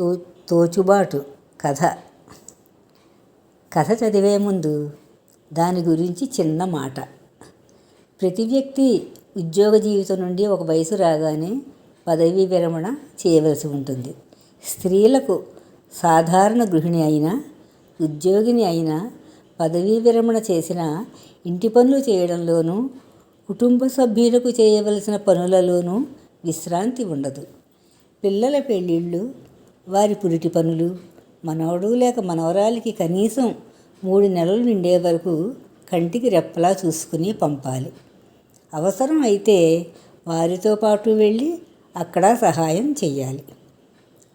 తో తోచుబాటు కథ. కథ చదివే ముందు దాని గురించి చిన్న మాట. ప్రతి వ్యక్తి ఉద్యోగ జీవితం నుండి ఒక వయసు రాగానే పదవీ విరమణ చేయవలసి ఉంటుంది. స్త్రీలకు సాధారణ గృహిణి అయినా ఉద్యోగిని అయినా పదవీ విరమణ చేసిన ఇంటి పనులు చేయడంలోనూ కుటుంబ సభ్యులకు చేయవలసిన పనులలోనూ విశ్రాంతి ఉండదు. పిల్లల పెళ్ళిళ్ళు వారి పురిటి పనులు మనవడు లేక మనవరాలికి కనీసం మూడు నెలలు నిండే వరకు కంటికి రెప్పలా చూసుకుని పంపాలి. అవసరం అయితే వారితో పాటు వెళ్ళి అక్కడ సహాయం చేయాలి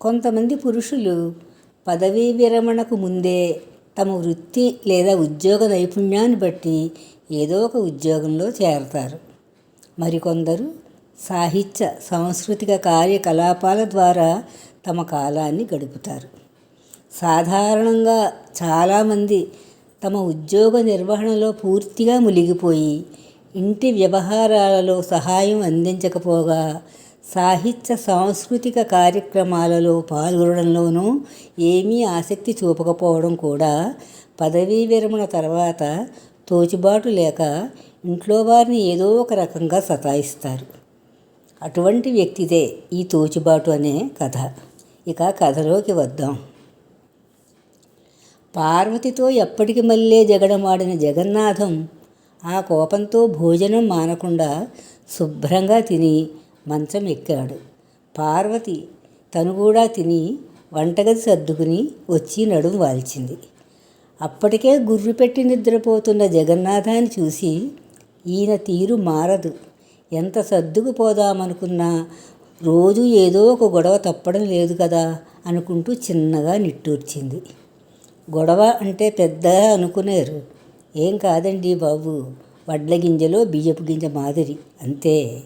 కొంతమంది పురుషులు పదవీ విరమణకు ముందే తమ వృత్తి లేదా ఉద్యోగ నైపుణ్యాన్ని బట్టి ఏదో ఒక ఉద్యోగంలో చేరతారు. మరికొందరు సాహిత్య సాంస్కృతిక కార్యకలాపాల ద్వారా తమ కాలాన్ని గడుపుతారు. సాధారణంగా చాలామంది తమ ఉద్యోగ నిర్వహణలో పూర్తిగా మునిగిపోయి ఇంటి వ్యవహారాలలో సహాయం అందించకపోగా సాహిత్య సాంస్కృతిక కార్యక్రమాలలో పాల్గొనడంలోనూ ఏమీ ఆసక్తి చూపకపోవడం కూడా పదవీ విరమణ తర్వాత తోచుబాటు లేక ఇంట్లో వారిని ఏదో ఒక రకంగా సతాయిస్తారు. అటువంటి వ్యక్తిదే ఈ తోచుబాటు అనే కథ. ఇక కథలోకి వద్దాం. పార్వతితో ఎప్పటికి మళ్ళీ జగడమాడిన జగన్నాథం ఆ కోపంతో భోజనం మానకుండా శుభ్రంగా తిని మంచం ఎక్కాడు. పార్వతి తను కూడా తిని వంటగది సర్దుకుని వచ్చి నడుము వాల్చింది. అప్పటికే గుర్రు పెట్టి నిద్రపోతున్న జగన్నాథాన్ని చూసి ఈయన తీరు మారదు. ఎంత సర్దుకుపోదామనుకున్నా రోజు ఏదో ఒక గొడవ తప్పడం లేదు కదా అనుకుంటూ చిన్నగా నిట్టూర్చింది. గొడవ అంటే పెద్దగా అనుకునేరు. ఏం కాదండి బాబు వడ్ల గింజలో బియ్యపు గింజ మాదిరి అంతే.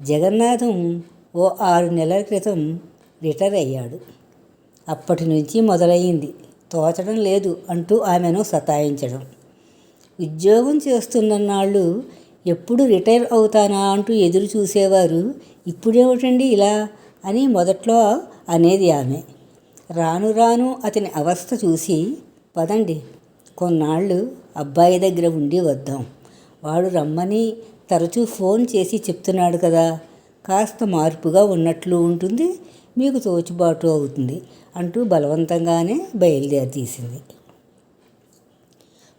జగన్నాథం ఓ ఆరు నెలల క్రితం రిటైర్ అయ్యాడు. అప్పటి నుంచి మొదలయ్యింది. తోచడం లేదు అంటూ ఆమెను సతాయించడం. ఉద్యోగం చేస్తున్ననాళ్ళు ఎప్పుడు రిటైర్ అవుతానా అంటూ ఎదురు చూసేవారు ఇప్పుడేమిటండి ఇలా? అని మొదట్లో అనేది ఆమె. రాను రాను అతని అవస్థ చూసి పదండి కొన్నాళ్ళు అబ్బాయి దగ్గర ఉండి వద్దాం. వాడు రమ్మని తరచూ ఫోన్ చేసి చెప్తున్నాడు కదా కాస్త మార్పుగా ఉన్నట్లు ఉంటుంది మీకు తోచుబాటు అవుతుంది అంటూ బలవంతంగానే బయలుదేరి తీసింది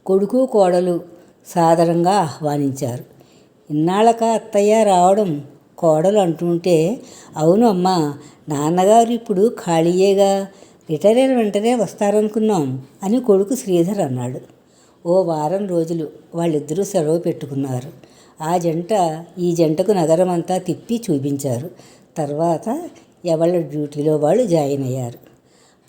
కొడుకు కోడలు సాదరంగా ఆహ్వానించారు. ఇన్నాళ్ళక అత్తయ్య రావడం కోడలు అంటుంటే అవును అమ్మా నాన్నగారు ఇప్పుడు ఖాళీయేగా రిటైర్ అయిన వెంటనే వస్తారనుకున్నాం అని కొడుకు శ్రీధర్ అన్నాడు. ఓ వారం రోజులు వాళ్ళిద్దరూ సెలవు పెట్టుకున్నారు. ఆ జంట ఈ జంటకు నగరం అంతా తిప్పి చూపించారు. తర్వాత ఎవళ్ళ డ్యూటీలో వాళ్ళు జాయిన్ అయ్యారు.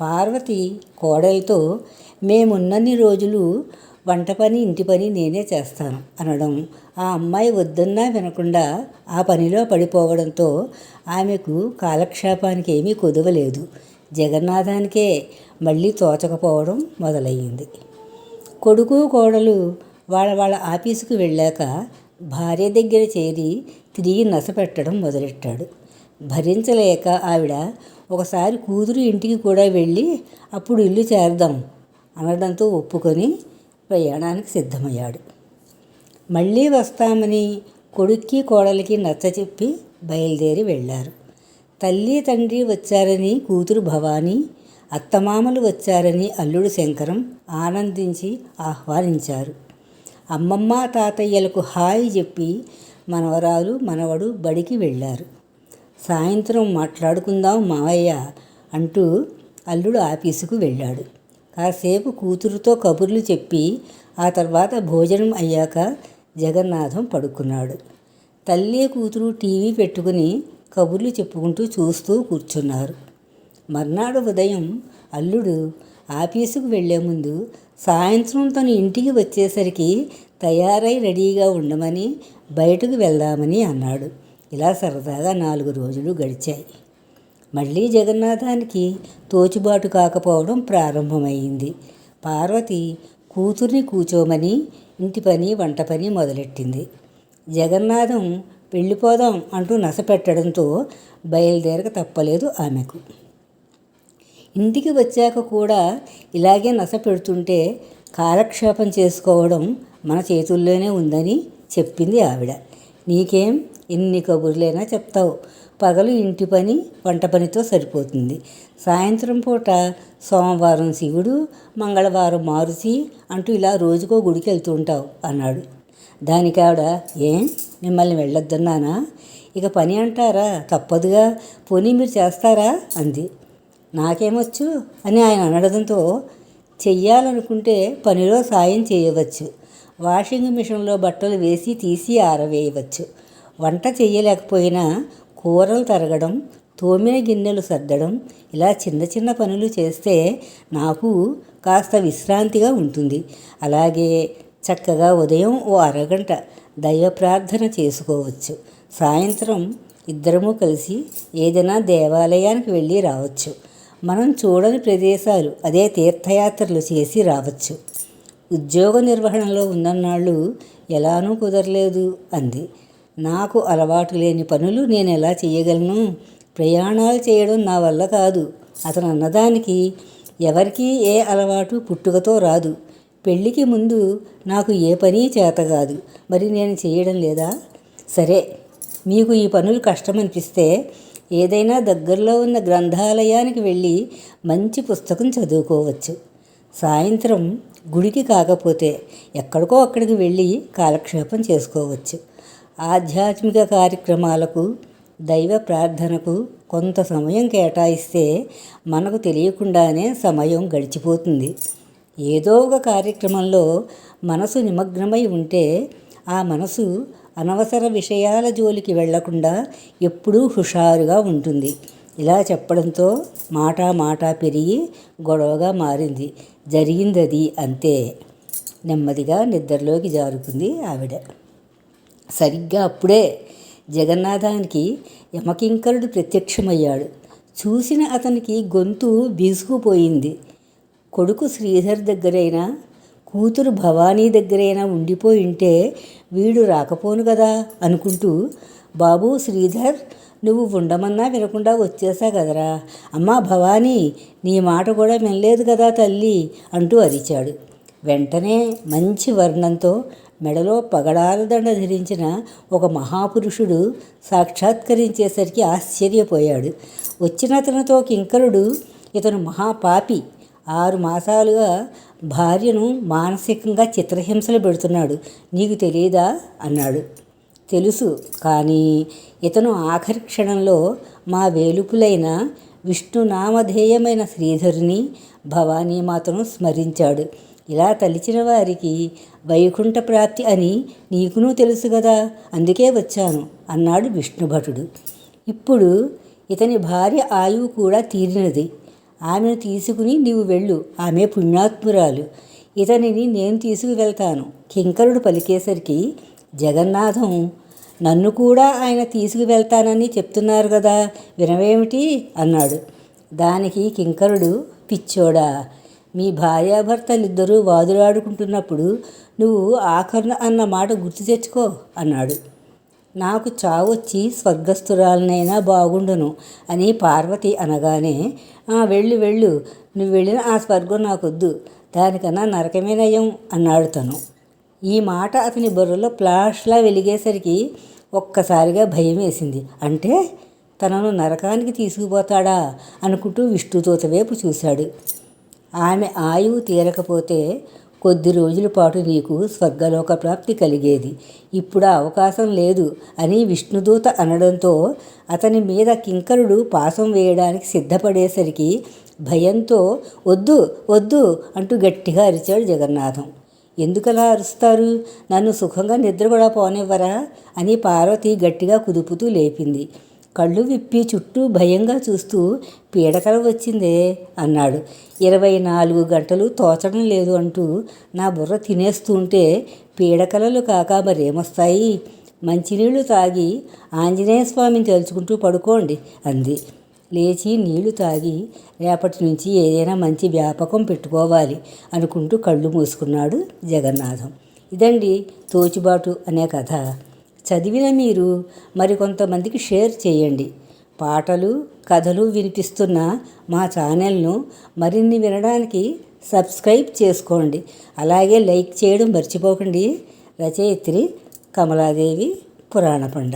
పార్వతి కోడలతో మేమున్నన్ని రోజులు వంట పని ఇంటి పని నేనే చేస్తాను అనడం ఆ అమ్మాయి వద్దన్నా వినకుండా ఆ పనిలో పడిపోవడంతో ఆమెకు కాలక్షేపానికి ఏమీ కుదవలేదు. జగన్నాథానికే మళ్ళీ తోచకపోవడం మొదలయ్యింది. కొడుకు కోడలు వాళ్ళ వాళ్ళ ఆఫీసుకు వెళ్ళాక భార్య దగ్గర చేరి తిరిగి నసపెట్టడం మొదలెట్టాడు. భరించలేక ఆవిడ ఒకసారి కూతురు ఇంటికి కూడా వెళ్ళి అప్పుడు ఇల్లు చేరదాం అనడంతో ఒప్పుకొని ప్రయాణానికి సిద్ధమయ్యాడు. మళ్ళీ వస్తామని కొడుక్కి కోడలికి నచ్చచెప్పి బయలుదేరి వెళ్ళారు. తల్లి తండ్రి వచ్చారని కూతురు భవానీ అత్తమామలు వచ్చారని అల్లుడు శంకరం ఆనందించి ఆహ్వానించారు. అమ్మమ్మ తాతయ్యలకు హాయ్ చెప్పి మనవరాలు మనవడు బడికి వెళ్ళారు. సాయంత్రం మాట్లాడుకుందాం మావయ్య అంటూ అల్లుడు ఆఫీసుకు వెళ్ళాడు. కాసేపు కూతురుతో కబుర్లు చెప్పి ఆ తర్వాత భోజనం అయ్యాక జగన్నాథం పడుకున్నాడు. తల్లి కూతురు టీవీ పెట్టుకుని కబుర్లు చెప్పుకుంటూ చూస్తూ కూర్చున్నారు. మర్నాడు ఉదయం అల్లుడు ఆఫీసుకు వెళ్ళే ముందు సాయంత్రం తను ఇంటికి వచ్చేసరికి తయారై రెడీగా ఉండమని బయటకు వెళ్దామని అన్నాడు. ఇలా సరదాగా నాలుగు రోజులు గడిచాయి. మళ్ళీ జగన్నాథానికి తోచుబాటు కాకపోవడం ప్రారంభమైంది. పార్వతి కూతుర్ని కూచోమని ఇంటి పని వంట పని మొదలెట్టింది. జగన్నాథం వెళ్ళిపోదాం అంటూ నసపెట్టడంతో బయలుదేరక తప్పలేదు ఆమెకు. ఇంటికి వచ్చాక కూడా ఇలాగే నస పెడుతుంటే కాలక్షేపం చేసుకోవడం మన చేతుల్లోనే ఉందని చెప్పింది ఆవిడ. నీకేం? ఎన్ని కబుర్లైనా చెప్తావు. పగలు ఇంటి పని వంట పనితో సరిపోతుంది. సాయంత్రం పూట సోమవారం శివుడు మంగళవారం మారుతి అంటూ ఇలా రోజుకో గుడికి వెళ్తూ ఉంటావు అన్నాడు. దానికి ఆవిడ ఏం? మిమ్మల్ని వెళ్ళొద్దన్నానా? ఇక పని అంటారా? తప్పదుగా. పోనీ మీరు చేస్తారా? అంది. నాకేమొచ్చు? అని ఆయన అనడంతో చెయ్యాలనుకుంటే పనిలో సాయం చేయవచ్చు. వాషింగ్ మిషన్లో బట్టలు వేసి తీసి ఆరవేయవచ్చు. వంట చేయలేకపోయినా కూరలు తరగడం తోమిన గిన్నెలు సర్దడం ఇలా చిన్న చిన్న పనులు చేస్తే నాకు కాస్త విశ్రాంతిగా ఉంటుంది. అలాగే చక్కగా ఉదయం ఓ అరగంట దైవ ప్రార్థన చేసుకోవచ్చు. సాయంత్రం ఇద్దరము కలిసి ఏదైనా దేవాలయానికి వెళ్ళి రావచ్చు. మనం చూడని ప్రదేశాలు అదే తీర్థయాత్రలు చేసి రావచ్చు. ఉద్యోగ నిర్వహణలో ఉన్ననాళ్ళు ఎలానూ కుదరలేదు అంది. నాకు అలవాటు లేని పనులు నేను ఎలా చేయగలను? ప్రయాణాలు చేయడం నా వల్ల కాదు. అతను అన్నదానికి ఎవరికీ ఏ అలవాటు పుట్టుకతో రాదు. పెళ్ళికి ముందు నాకు ఏ పని చేత కాదు. మరి నేను చేయడం లేదా? సరే మీకు ఈ పనులు కష్టమనిపిస్తే ఏదైనా దగ్గరలో ఉన్న గ్రంథాలయానికి వెళ్ళి మంచి పుస్తకం చదువుకోవచ్చు. సాయంత్రం గుడికి కాకపోతే ఎక్కడికో అక్కడికి వెళ్ళి కాలక్షేపం చేసుకోవచ్చు. ఆధ్యాత్మిక కార్యక్రమాలకు దైవ ప్రార్థనకు కొంత సమయం కేటాయిస్తే మనకు తెలియకుండానే సమయం గడిచిపోతుంది. ఏదో ఒక కార్యక్రమంలో మనసు నిమగ్నమై ఉంటే ఆ మనసు అనవసర విషయాల జోలికి వెళ్ళకుండా ఎప్పుడూ హుషారుగా ఉంటుంది. ఇలా చెప్పడంతో మాటా మాటా పెరిగి గొడవగా మారింది. జరిగిందది అంతే. నెమ్మదిగా నిద్రలోకి జారుకుంది ఆవిడ. సరిగ్గా అప్పుడే జగన్నాథానికి యమకింకరుడు ప్రత్యక్షమయ్యాడు. చూసిన అతనికి గొంతు బీసుకుపోయింది. కొడుకు శ్రీధర్ దగ్గరైనా కూతురు భవానీ దగ్గరైనా ఉండిపోయి ఉంటే వీడు రాకపోను కదా అనుకుంటూ బాబు శ్రీధర్ నువ్వు ఉండమన్నా వినకుండా వచ్చేసా కదరా? అమ్మా భవానీ నీ మాట కూడా వినలేదు కదా తల్లి అంటూ అరిచాడు. వెంటనే మంచి వర్ణంతో మెడలో పగడాల దండ ధరించిన ఒక మహాపురుషుడు సాక్షాత్కరించేసరికి ఆశ్చర్యపోయాడు. వచ్చిన అతనితో కింకరుడు ఇతను మహాపాపి. ఆరు మాసాలుగా భార్యను మానసికంగా చిత్రహింసలు పెడుతున్నాడు. నీకు తెలియదా అన్నాడు. తెలుసు. కానీ ఇతను ఆఖరి క్షణంలో మా వేలుపులైన విష్ణునామధేయమైన శ్రీధరుని భవానీమాతను స్మరించాడు. ఇలా తలిచిన వారికి వైకుంఠ ప్రాప్తి అని నీకునూ తెలుసు కదా అందుకే వచ్చాను అన్నాడు విష్ణుభటుడు. ఇప్పుడు ఇతని భార్య ఆయువు కూడా తీరినది. ఆమెను తీసుకుని నీవు వెళ్ళు ఆమె పుణ్యాత్మురాలు. ఇతనిని నేను తీసుకువెళ్తాను. కింకరుడు పలికేసరికి జగన్నాథం నన్ను కూడా ఆయన తీసుకువెళ్తానని చెప్తున్నారు కదా వినవేమిటి? అన్నాడు. దానికి కింకరుడు పిచ్చోడా మీ భార్యాభర్తలిద్దరూ వాదులాడుకుంటున్నప్పుడు నువ్వు ఆఖరణ అన్న మాట గుర్తు తెచ్చుకో అన్నాడు. నాకు చావొచ్చి స్వర్గస్థురాలనైనా బాగుండును అని పార్వతి అనగానే వెళ్ళు వెళ్ళు. నువ్వు వెళ్ళిన ఆ స్వర్గం నాకొద్దు. దానికన్నా నరకమే నయం అన్నాడు తను. ఈ మాట అతని బుర్రలో ప్లాష్లా వెలిగేసరికి ఒక్కసారిగా భయం వేసింది. అంటే తనను నరకానికి తీసుకుపోతాడా? అనుకుంటూ విష్ణుతోత వైపు చూశాడు. ఆమె ఆయువు తీరకపోతే కొద్ది రోజుల పాటు నీకు స్వర్గలోక ప్రాప్తి కలిగేది. ఇప్పుడు అవకాశం లేదు అని విష్ణుదూత అనడంతో అతని మీద కింకరుడు పాసం వేయడానికి సిద్ధపడేసరికి భయంతో వద్దు వద్దు అంటూ గట్టిగా అరిచాడు జగన్నాథం. ఎందుకలా అరుస్తారు? నన్ను సుఖంగా నిద్ర కూడా పోనివ్వరా? అని పార్వతి గట్టిగా కుదుపుతూ లేపింది. కళ్ళు విప్పి చుట్టూ భయంగా చూస్తూ పీడకల వచ్చిందే అన్నాడు. ఇరవై నాలుగు గంటలు తోచడం లేదు అంటూ నా బుర్ర తినేస్తుంటే పీడకలలు కాక మరేమొస్తాయి మంచినీళ్ళు తాగి ఆంజనేయ స్వామిని తలుచుకుంటూ పడుకోండి అంది. లేచి నీళ్ళు తాగి రేపటి నుంచి ఏదైనా మంచి వ్యాపకం పెట్టుకోవాలి అనుకుంటూ కళ్ళు మూసుకున్నాడు జగన్నాథం. ఇదండి తోచుబాటు అనే కథ. చదివిన మీరు మరికొంతమందికి షేర్ చేయండి. పాటలు కథలు వినిపిస్తున్న మా ఛానల్ను మరిన్ని వినడానికి సబ్స్క్రైబ్ చేసుకోండి. అలాగే లైక్ చేయడం మర్చిపోకండి. రచయిత్రి కమలాదేవి పురాణ పండ